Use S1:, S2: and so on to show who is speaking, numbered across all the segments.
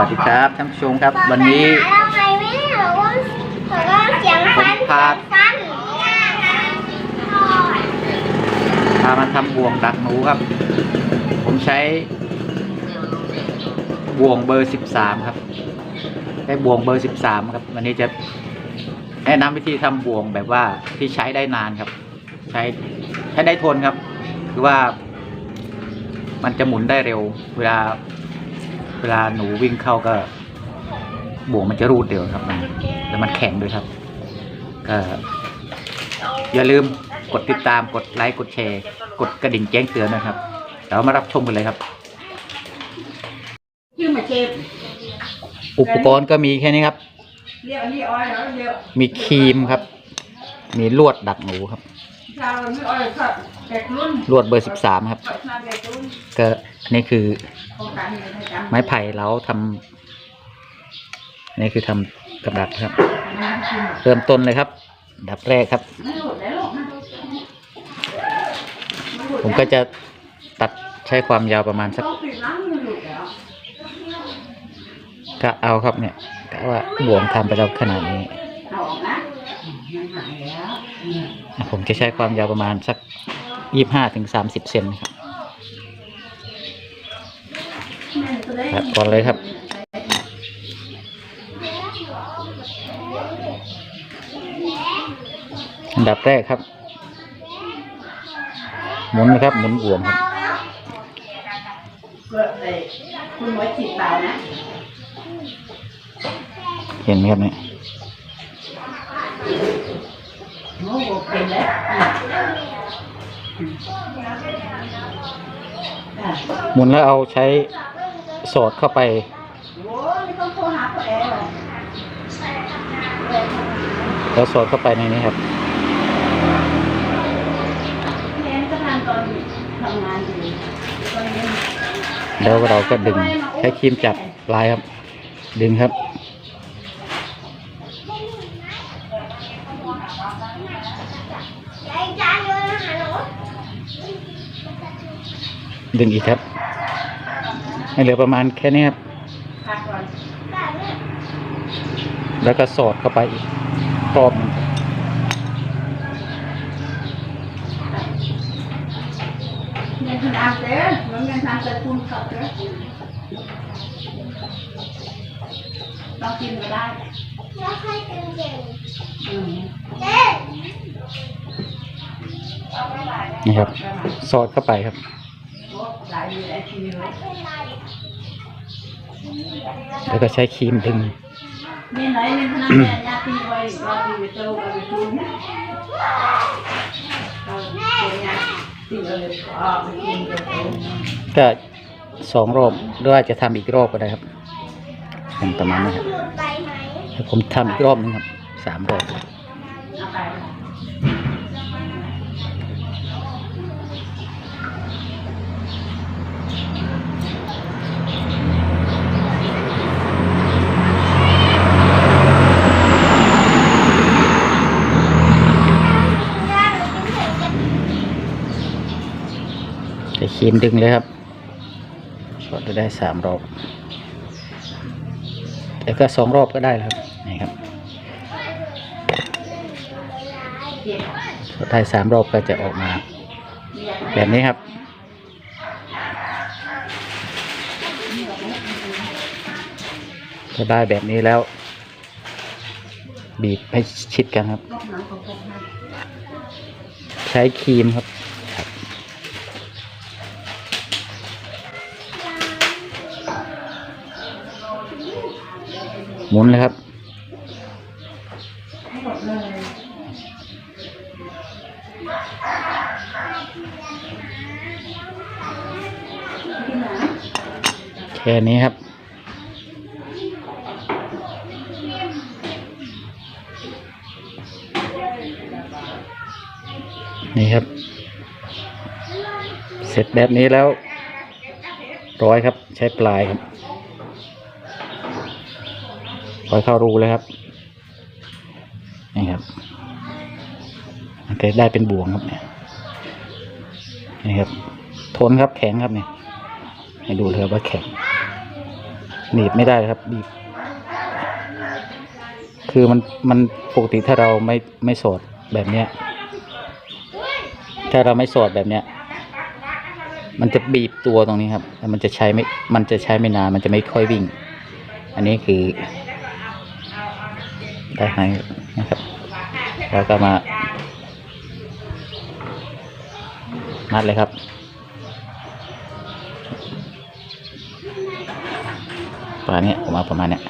S1: วัสดีครับท่านผู้ชมครับวันนี้
S2: เราไงไม่ได้หรอว่าหรือว่าเสียงฟัน
S1: ผมพา
S2: ฟัน
S1: พามาทำบ่วงดักหนูครับ ผมใช้บ่วงเบอร์สิบสามครับใช้บ่วงเบอร์สิบสามครับ วันนี้จะแนะนำวิธีทำบ่วงแบบว่าที่ใช้ได้นานครับ ใช้ใช้ได้ทนครับ คือว่ามันจะหมุนได้เร็ว เวลา เวลาหนูวิ่งเข้าก็บ่วงมันจะรูดเร็วครับมันแล้วมันแข็งด้วยครับ ก็ อย่าลืมกดติดตามกดไลค์กดแชร์ กดกระดิ่งแจ้งเตือนนะครับเดี๋ยวมารับชมกันเลยครับ
S3: ชื่อมาเจ็บ
S1: อุปกรณ์ก็มีแค่นี้ครับ
S3: เรียกอันนี้อ้อยแล้วเรียก
S1: มีครีมครับ มีลวดดักหนูครับ
S3: ชาวไม่อ้อยก็แกกรุ่น
S1: ลวดเบอร์สิบสามครับ
S3: ก็ชาแกกรุ่น
S1: ก็อันนี้คือ
S3: โครงการนี้ให้จำ
S1: ไม้ไผ่เล้าทำอันนี้คือทำกับดักครับ เริ่มต้นเลยครับ ดับแรกครับ
S3: ไม่หลุดแล้วหรอกนะ
S1: ผมก็จะตัดใช้ความยาวประมาณสัก
S3: ต้องติดล้างไม่หลุดแล้ว
S1: ก็เอาครับเนี่ยกะว่าบ่วงทำไปแล้วขนาดนี้
S3: เอาออกนะมันหายแล้วเนี่ย
S1: ผมจะใช้ความยาวประมาณสัก ยี่ห้าถึงสามสิบเซนครับ
S3: แม่ก็ได้
S1: ตัดก่อนเลยครับ อันดับแรกครับ หมุนนะครับ หมุนบ่วงครับ
S3: เกิดเลยคุณไว้ฉีดเปล่านะ
S1: เห็นไหมครับเนี่ย
S3: ห
S1: มุนแล้วเอาใช้สอดเข้าไปแล้วสอดเข้าไปในนี้ครับ
S3: แม่ก็ทำตอนทำงานอยู่ตอนนี้
S1: แล้วเราก็ดึงใช้ครีมจับปลายครับ ดึงครับ
S2: ยายจานโยนอาหารหนู
S1: ดึงอีกครับให้เหลือประมาณแค่นี้ครับ
S3: พักก่อน
S2: แบบนี้
S1: แล้วก็สอดเข้าไปอีกรอบหนึงครับ
S3: เงินทางเต้แล้วเงินทางจะคุณขับเต้เรากินก็ได้
S2: แล้วค่อยเป็นเก่ง
S3: อืม
S2: เต้น
S1: นี่ครับ สอดเข้าไปครับ แล้วก็ใช้ครีมดึง
S3: ก็
S1: สองรอบด้วยจะทำอีกรอบก็ได้ครับเป็นประมาณนี้ครับผมทำอีกรอบนึงครับสามรอบ
S3: เอาไป
S2: ย่าหนูกินเสร็จจะ
S1: ใช้ ครีมดึงเลยครับก็จะได้สามรอบแล้วก็สองรอบก็ได้แล้วครับนี่ครับ
S3: เก็บ
S1: พอได้สามรอบก็จะออกมา แบบนี้ครับก็ได้แบบนี้แล้ว บีบให้ชิดกันครับ ใช้ครีมครับครับ หมุนเลยครับแค่นี้ครับ นี่ครับ เสร็จแบบนี้แล้วร้อยครับ ใช้ปลายครับ ปล่อยเข้ารูเลยครับ นี่ครับมันได้เป็นบ่วงครับเนี่ยนี่ครับ ทนครับแข็งครับเนี่ยให้ดูเลยครับว่าแข็งหนีบไม่ได้ครับบีบคือมันมันปกติถ้าเราไม่ไม่สอดแบบเนี้ย ถ้าเราไม่สอดแบบเนี้ย มันจะบีบตัวตรงนี้ครับแล้วมันจะใช้ไม่ มันจะใช้ไม่นาน มันจะไม่ค่อยวิ่ง อันนี้คือ ได้ไหมนะครับ แล้วก็มามัดเลยครับประมาณเนี้ยออกมาประมาณเนี้ย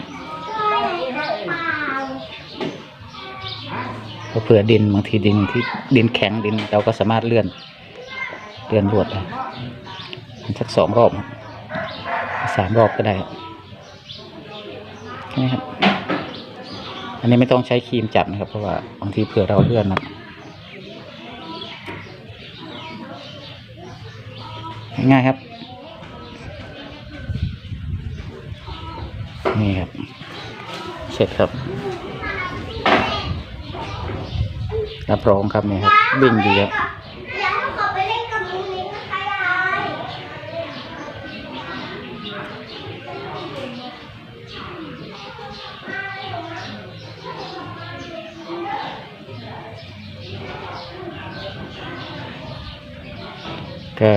S1: เพราเผื่อดินบางทีดินที่ดินแข็งดินเราก็สามารถเลื่อน เลื่อนลวดได้สักสองรอบสามรอบก็ได้ครับแค่นี้ครับ อันนี้ไม่ต้องใช้ครีมจับนะครับ เพราะว่าบางทีเผื่อเราเลื่อนนะง่ายครับ นี่ครับ เสร็จครับ รับรองครับนี่ครับ บิ่งดีครับ
S2: ก็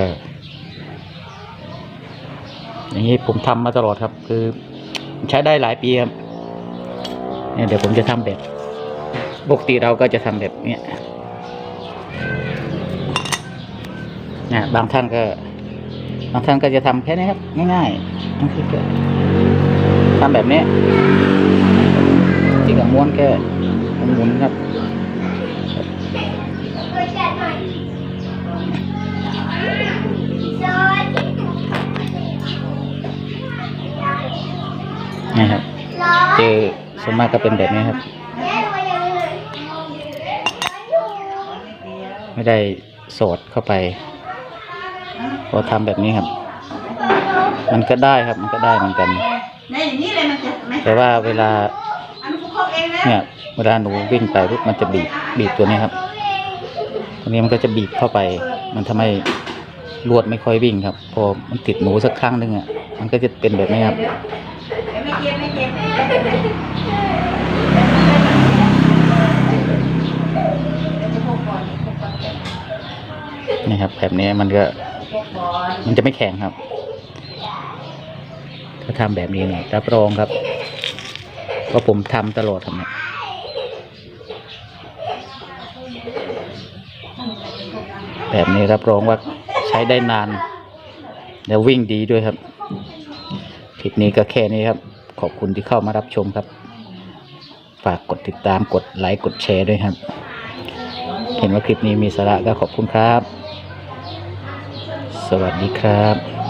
S1: อย่างนี้ผมทำมาตลอดครับ คือใช้ได้หลายปีครับเนี่ยเดี๋ยวผมจะทำแบบปกติเราก็จะทำแบบเนี้ยเนี่ยบางท่านก็ บางท่านก็จะทำแค่นี้ครับ ง่ายๆบางทีก็ทำแบบนี้ที่กับม้วนแค่หมุนครับ
S2: นี่
S1: ครับ
S2: รอ
S1: เจอส่วนมากก็เป็นแบบนี้ครับ
S2: แม่ตัวยังไงอยู่
S1: ไม่ได้สอดเข้าไปพอทำแบบนี้ครับ มันก็ได้ครับมันก็ได้เหมือนกัน
S3: ในอย่างนี้เลยมันจะไม่
S1: แต่ว่าเวลา
S3: อันนี้ครบเองนะ
S1: เนี่ยเวลาหนูวิ่งไปปุ๊บมันจะบีบบีบตัวนี้ครับตัวนี้มันก็จะบีบเข้าไป มันทำให้ลวดไม่ค่อยวิ่งครับ พอมันติดหนูสักครั้งหนึ่งอะมันก็จะเป็นแบบนี้ครับ
S3: เจ็บไม่เจ็บ
S1: นี่ครับแบบนี้มันก็ มันจะไม่แข็งครับ ถ้าทำแบบนี้เนี่ยรับรองครับเพราะผมทำตลอดทำเนี่ยแบบนี้รับรองว่าใช้ได้นาน แล้ววิ่งดีด้วยครับคลิปนี้ก็แค่นี้ครับ ขอบคุณที่เข้ามารับชมครับ ฝากกดติดตามกดไลค์กดแชร์ด้วยครับ เห็นว่าคลิปนี้มีสาระก็ขอบคุณครับ สวัสดีครับ